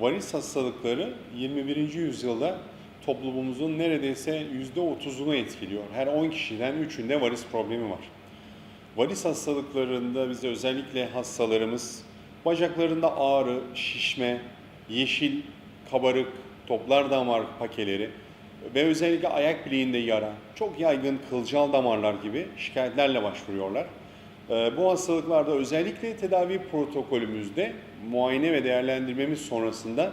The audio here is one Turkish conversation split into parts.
Varis hastalıkları 21. yüzyılda toplumumuzun neredeyse %30'unu etkiliyor. Her 10 kişiden 3'ünde varis problemi var. Varis hastalıklarında bizde özellikle hastalarımız bacaklarında ağrı, şişme, yeşil, kabarık, toplar damar pakeleri ve özellikle ayak bileğinde yara, çok yaygın kılcal damarlar gibi şikayetlerle başvuruyorlar. Ee, Bu hastalıklarda özellikle tedavi protokolümüzde muayene ve değerlendirmemiz sonrasında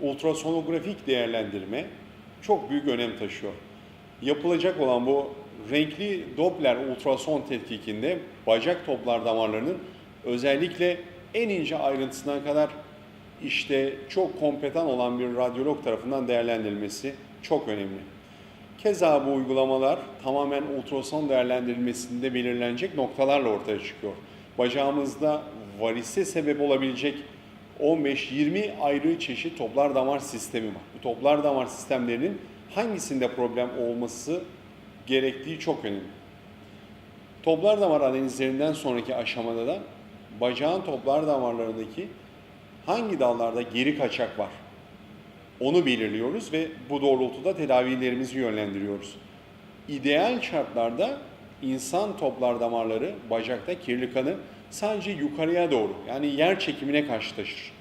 ultrasonografik değerlendirme çok büyük önem taşıyor. Yapılacak olan bu renkli Doppler ultrason tetkikinde bacak toplar damarlarının özellikle en ince ayrıntısına kadar işte çok kompetan olan bir radyolog tarafından değerlendirilmesi çok önemli. Keza bu uygulamalar tamamen ultrason değerlendirilmesinde belirlenecek noktalarla ortaya çıkıyor. Bacağımızda varise sebep olabilecek 15-20 ayrı çeşit toplar damar sistemi var. Bu toplar damar sistemlerinin hangisinde problem olması gerektiği çok önemli. Toplar damar analizlerinden sonraki aşamada da bacağın toplar damarlarındaki hangi dallarda geri kaçak var onu belirliyoruz ve bu doğrultuda tedavilerimizi yönlendiriyoruz. İdeal şartlarda insan toplar damarları bacakta kirli kanı sadece yukarıya doğru yani yer çekimine karşı taşır.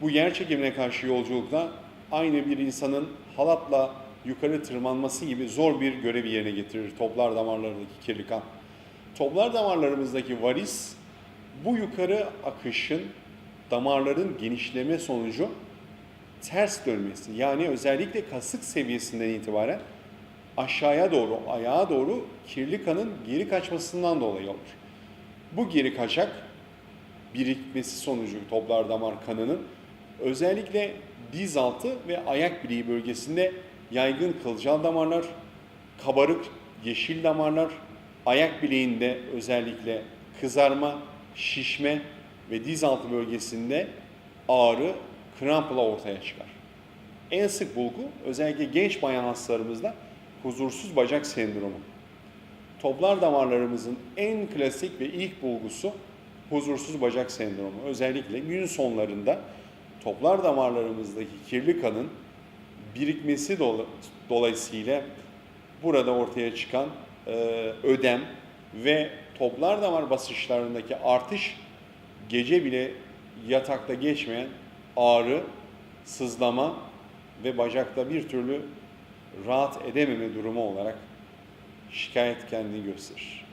Bu yer çekimine karşı yolculukta aynı bir insanın halatla yukarı tırmanması gibi zor bir görevi yerine getirir toplar damarlarındaki kirli kan. Toplar damarlarımızdaki varis bu yukarı akışın damarların genişleme sonucu ters dönmesi yani özellikle kasık seviyesinden itibaren aşağıya doğru, ayağa doğru kirli kanın geri kaçmasından dolayı olur. Bu geri kaçak birikmesi sonucu toplar damar kanının özellikle diz altı ve ayak bileği bölgesinde yaygın kılcal damarlar, kabarık yeşil damarlar, ayak bileğinde özellikle kızarma, şişme ve diz altı bölgesinde ağrı, krampla ortaya çıkar. En sık bulgu özellikle genç bayan hastalarımızda huzursuz bacak sendromu. Toplar damarlarımızın en klasik ve ilk bulgusu huzursuz bacak sendromu. Özellikle gün sonlarında toplar damarlarımızdaki kirli kanın birikmesi dola- dolayısıyla burada ortaya çıkan e, ödem ve toplar damar basınçlarındaki artış gece bile yatakta geçmeyen ağrı, sızlama ve bacakta bir türlü rahat edememe durumu olarak şikayet kendini gösterir.